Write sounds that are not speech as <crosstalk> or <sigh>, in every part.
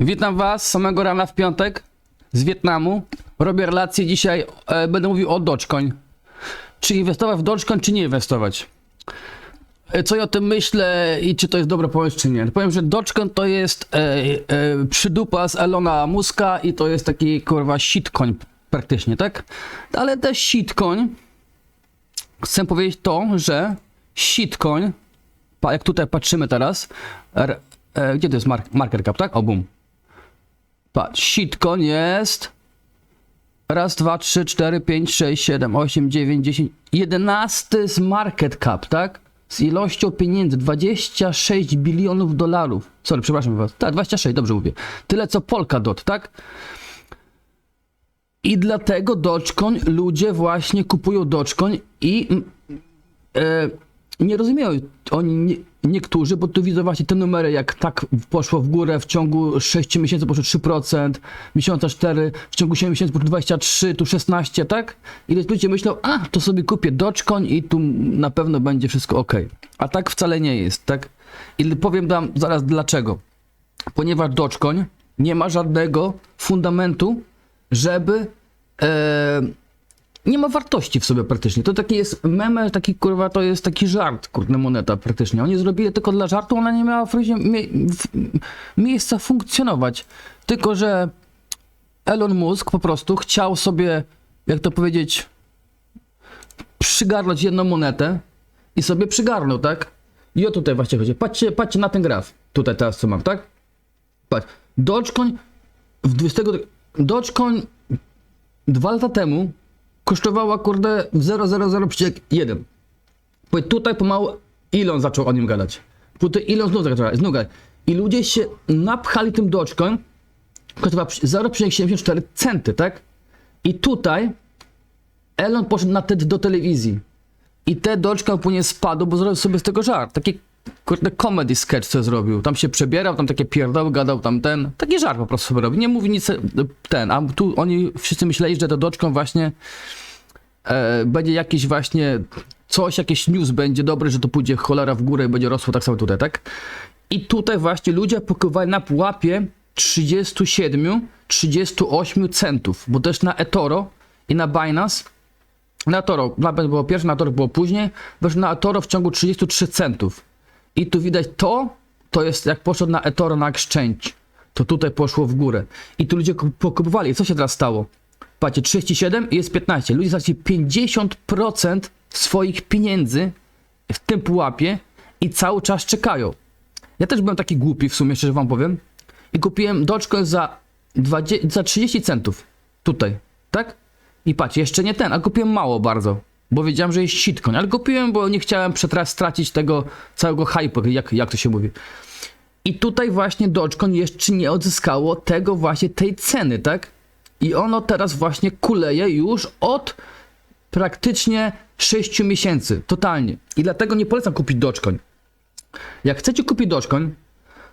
Witam Was samego rana w piątek z Wietnamu. Robię relację dzisiaj, e, będę mówił o Dogecoin. Czy inwestować w Dogecoin, czy nie inwestować? E, Co ja o tym myślę i czy to jest dobry pomysł, czy nie? Powiem, że Dogecoin to jest e, e, przydupa z Elona Muska i to jest taki kurwa shitcoin praktycznie, tak? Ale też shitcoin, chcę powiedzieć to, że shitcoin, jak tutaj patrzymy teraz, r, e, gdzie to jest mark, marker cap, tak? O, boom. Patrz, shitcoin jest. Raz, dwa, trzy, cztery, pięć, sześć, siedem, osiem, dziewięć, dziesięć. Jedenasty z market cap, tak? Z ilością pieniędzy 26 bilionów dolarów. Sorry, przepraszam was. Tak, 26, dobrze mówię. Tyle co Polkadot, tak? I dlatego Dogecoin, ludzie właśnie kupują Dogecoin i mm, e, nie rozumieją oni nie, niektórzy, bo tu widzą właśnie te numery, jak tak poszło w górę w ciągu 6 miesięcy poszło 3%, miesiąca 4, w ciągu 7 miesięcy poszło 23, tu 16, tak? I ludzie myślą, a to sobie kupię Dogecoin i tu na pewno będzie wszystko ok. A tak wcale nie jest, tak? I powiem wam zaraz dlaczego. Ponieważ Dogecoin nie ma żadnego fundamentu, żeby e, nie ma wartości w sobie praktycznie. To taki jest meme, taki kurwa, to jest taki żart, kurde, moneta praktycznie. Oni zrobili tylko dla żartu, ona nie miała w, w, miejsca funkcjonować. Tylko, że Elon Musk po prostu chciał sobie, jak to powiedzieć, przygarnąć jedną monetę i sobie przygarnął, tak? I o tutaj właśnie chodzi. Patrzcie, patrzcie na ten graf. Tutaj teraz co mam, tak? Patrz. Dogecoin w 20... Dogecoin dwa lata temu kosztowała kurde 0,00,1. Bo tutaj pomału Elon zaczął o nim gadać. Tutaj Elon znów zaczął znów gadać. I ludzie się napchali tym Dogecoin, kosztował 0,74 centy, tak? I tutaj Elon poszedł na TED do telewizji. I te Dogecoin później spadł, bo zrobił sobie z tego żart. Taki kurde comedy sketch co zrobił. Tam się przebierał, tam takie pierdoły gadał, tam ten. Taki żart po prostu sobie robił. Nie mówi nic ten. A tu oni wszyscy myśleli, że to Dogecoin właśnie e, będzie jakieś właśnie coś, jakieś news będzie dobre, że to pójdzie cholera w górę i będzie rosło tak samo tutaj, tak? I tutaj właśnie ludzie pokywali na pułapie 37, 38 centów, bo też na eToro i na Binance na Toro, na Binance było pierwsze, na Toro było później, weszło na eToro w ciągu 33 centów. I tu widać to, to jest jak poszedł na eToro na exchange, to tutaj poszło w górę. I tu ludzie kup- pokupowali. I co się teraz stało? Patrzcie, 37 i jest 15. Ludzie stracili 50% swoich pieniędzy w tym pułapie i cały czas czekają. Ja też byłem taki głupi w sumie, szczerze wam powiem. I kupiłem Dogecoin za, 20, za 30 centów. Tutaj, tak? I patrz, jeszcze nie ten, a kupiłem mało bardzo. Bo wiedziałem, że jest shitcoin, ale kupiłem, bo nie chciałem stracić tego całego hype'u, jak, jak to się mówi. I tutaj właśnie Dogecoin jeszcze nie odzyskało tego właśnie, tej ceny, tak? I ono teraz właśnie kuleje już od praktycznie 6 miesięcy, totalnie. I dlatego nie polecam kupić Dogecoin. Jak chcecie kupić Dogecoin,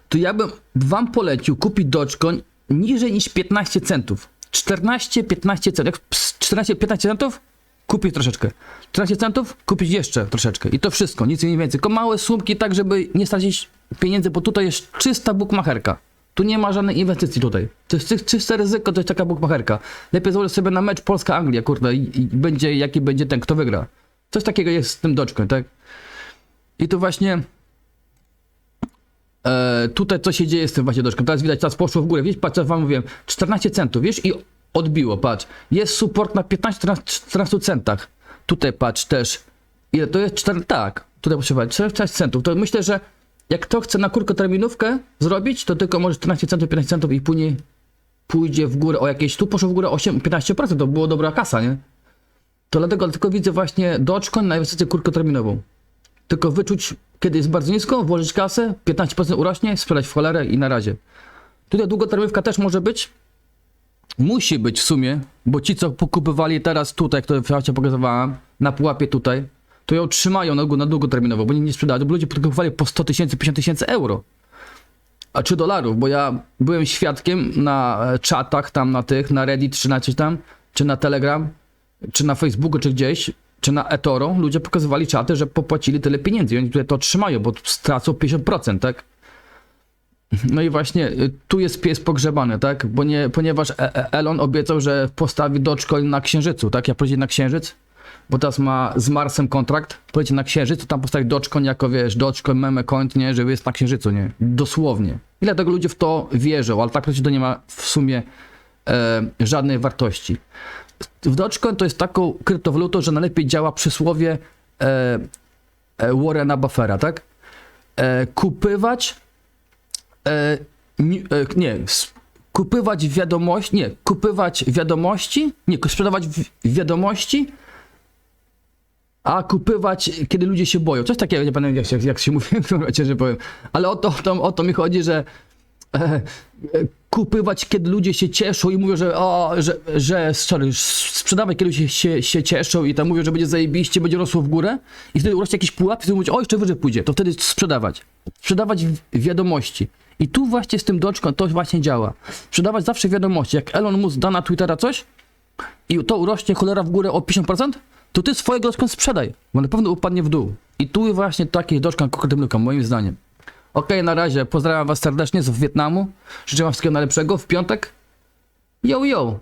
to ja bym wam polecił kupić Dogecoin niżej niż 15 centów. 14-15 centów. Jak 14-15 centów? Kupić troszeczkę. 14 centów? Kupić jeszcze troszeczkę. I to wszystko, nic więcej. Tylko małe sumki, tak żeby nie stracić pieniędzy, bo tutaj jest czysta bukmacherka. Tu nie ma żadnej inwestycji tutaj. To jest czy- czyste ryzyko, to jest taka bukmacherka. Lepiej założyć sobie na mecz Polska-Anglia, kurde, i, i będzie, jaki będzie ten, kto wygra. Coś takiego jest z tym Dogecoin, tak? I tu właśnie e, tutaj co się dzieje z tym właśnie Dogecoin. Teraz widać, teraz poszło w górę. Wiesz, patrz, co wam mówiłem, 14 centów, wiesz, i odbiło, patrz. Jest support na 15-14 centach. Tutaj patrz też. Ile to jest? 4, tak. Tutaj potrzeba 14 centów. To myślę, że jak kto chce na krótkoterminówkę zrobić, to tylko może 14 centów, 15 centów i później pójdzie w górę o jakieś, tu poszło w górę 8, 15%, to było dobra kasa, nie? To dlatego tylko widzę właśnie Dogecoin na inwestycję krótkoterminową. Tylko wyczuć, kiedy jest bardzo nisko, włożyć kasę, 15% urośnie, sprzedać w cholerę i na razie. Tutaj długoterminówka też może być. Musi być w sumie, bo ci, co pokupywali teraz tutaj, które wcześniej pokazywałem, na pułapie tutaj, to ją trzymają na, na długoterminowo, bo nie, nie sprzedają, bo ludzie kupowali po 100 tysięcy, 50 tysięcy euro. A czy dolarów, bo ja byłem świadkiem na e, czatach tam na tych, na Reddit czy na coś tam, czy na Telegram, czy na Facebooku, czy gdzieś, czy na eToro, ludzie pokazywali czaty, że popłacili tyle pieniędzy i oni tutaj to trzymają, bo stracą 50%, tak? No i właśnie y, tu jest pies pogrzebany, tak? Bo nie, ponieważ E- E- Elon obiecał, że postawi Dogecoin na Księżycu, tak? Ja poleci na Księżyc, bo teraz ma z Marsem kontrakt, poleci na Księżyc, to tam postawi Dogecoin jako, wiesz, Dogecoin, meme coin, nie? Że jest na Księżycu, nie? Dosłownie. Ile tego ludzie w to wierzą, ale tak przecież to nie ma w sumie e, żadnej wartości. W Dogecoin to jest taką kryptowalutą, że najlepiej działa przysłowie e, e, Warrena Buffera, tak? E, kupywać e, e, nie, kupywać wiadomości, nie, kupywać wiadomości, nie, sprzedawać wi- wiadomości, a kupywać, kiedy ludzie się boją. Coś takiego, nie pamiętam jak, się- jak się mówi, <laughs> że powiem. Ale o to, o to, o to mi chodzi, że e, e, kupywać, kiedy ludzie się cieszą i mówią, że, o, że, że sorry, sprzedawać, kiedy ludzie się, się cieszą i tam mówią, że będzie zajebiście, będzie rosło w górę i wtedy urośnie jakiś pułap i wtedy mówić, o, jeszcze wyżej pójdzie, to wtedy sprzedawać. Sprzedawać wi- wiadomości. I tu właśnie z tym doczką to właśnie działa. Sprzedawać zawsze wiadomości. Jak Elon Musk da na Twittera coś i to urośnie cholera w górę o 50%, to ty swojego doczką sprzedaj, bo na pewno upadnie w dół. I tu właśnie takich doczką konkretnym moim zdaniem. Okej, na razie. Pozdrawiam was serdecznie z Wietnamu. Życzę wam wszystkiego najlepszego w piątek. Yo, yo!